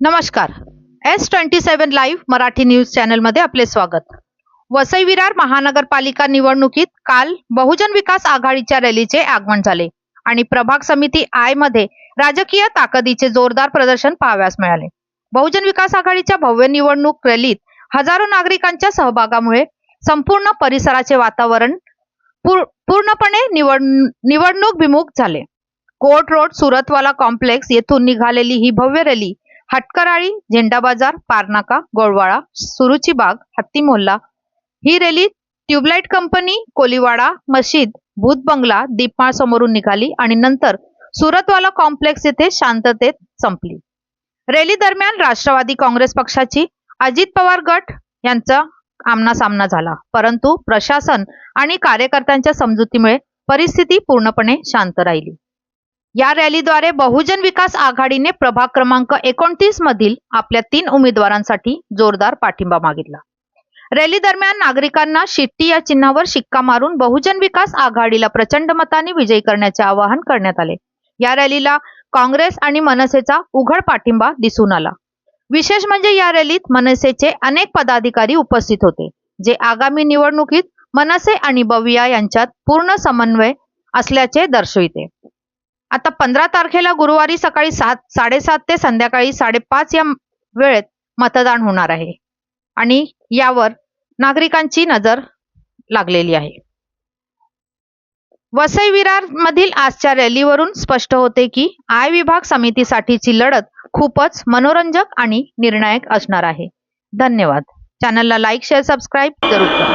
नमस्कार. S twenty seven live Marathi news चॅनलमध्ये आपले स्वागत. वसई विरार महानगरपालिका निवडणुकीत काल बहुजन विकास आघाडीच्या रॅलीचे आगमन झाले आणि प्रभाग समिती आयमध्ये राजकीय ताकदीचे जोरदार प्रदर्शन पाहाव्यास मिळाले. बहुजन विकास आघाडीच्या भव्य निवडणूक रॅलीत हजारो नागरिकांच्या सहभागामुळे संपूर्ण परिसराचे वातावरण पूर- पूर्णपणे निवड निवडणूक विमुख झाले. कोर्ट रोड सुरतवाला कॉम्प्लेक्स येथून निघालेली ही भव्य रॅली हटकराळी झेंडा बाजार पारनाका गोळवाळा सुरुची बाग हत्ती मोहल्ला. ही रॅली ट्यूबलाइट कंपनी कोलीवाडा मशीद भूत बंगला दीपमाळ समोरून निघाली आणि नंतर सुरतवाला कॉम्प्लेक्स येथे शांततेत संपली. रॅली दरम्यान राष्ट्रवादी काँग्रेस पक्षाची अजित पवार गट यांचा आमना सामना झाला. परंतु प्रशासन आणि कार्यकर्त्यांच्या समजुतीमुळे परिस्थिती पूर्णपणे शांत राहिली. या रॅलीद्वारे बहुजन विकास आघाडीने प्रभाग क्रमांक एकोणतीस मधील आपल्या तीन उमेदवारांसाठी जोरदार पाठिंबा मागितला. रॅली दरम्यान नागरिकांना शिट्टी या चिन्हावर शिक्का मारून बहुजन विकास आघाडीला प्रचंड मताने विजयी करण्याचे आवाहन करण्यात आले. या रॅलीला काँग्रेस आणि मनसेचा उघड पाठिंबा दिसून आला. विशेष म्हणजे या रॅलीत मनसेचे अनेक पदाधिकारी उपस्थित होते जे आगामी निवडणुकीत मनसे आणि बविया यांच्यात पूर्ण समन्वय असल्याचे दर्शविते. आता पंधरा तारखेला गुरुवारी सकाळी सात साडेसात ते संध्याकाळी साडेपाच या वेळेत मतदान होणार आहे. आणि यावर नागरिकांची नजर लागलेली आहे. वसई विरार मधील आजच्या रॅलीवरून स्पष्ट होते की आय विभाग समितीसाठीची लढत खूपच मनोरंजक आणि निर्णायक असणार आहे. धन्यवाद. चॅनलला लाईक शेअर सबस्क्राईब जरूर करा.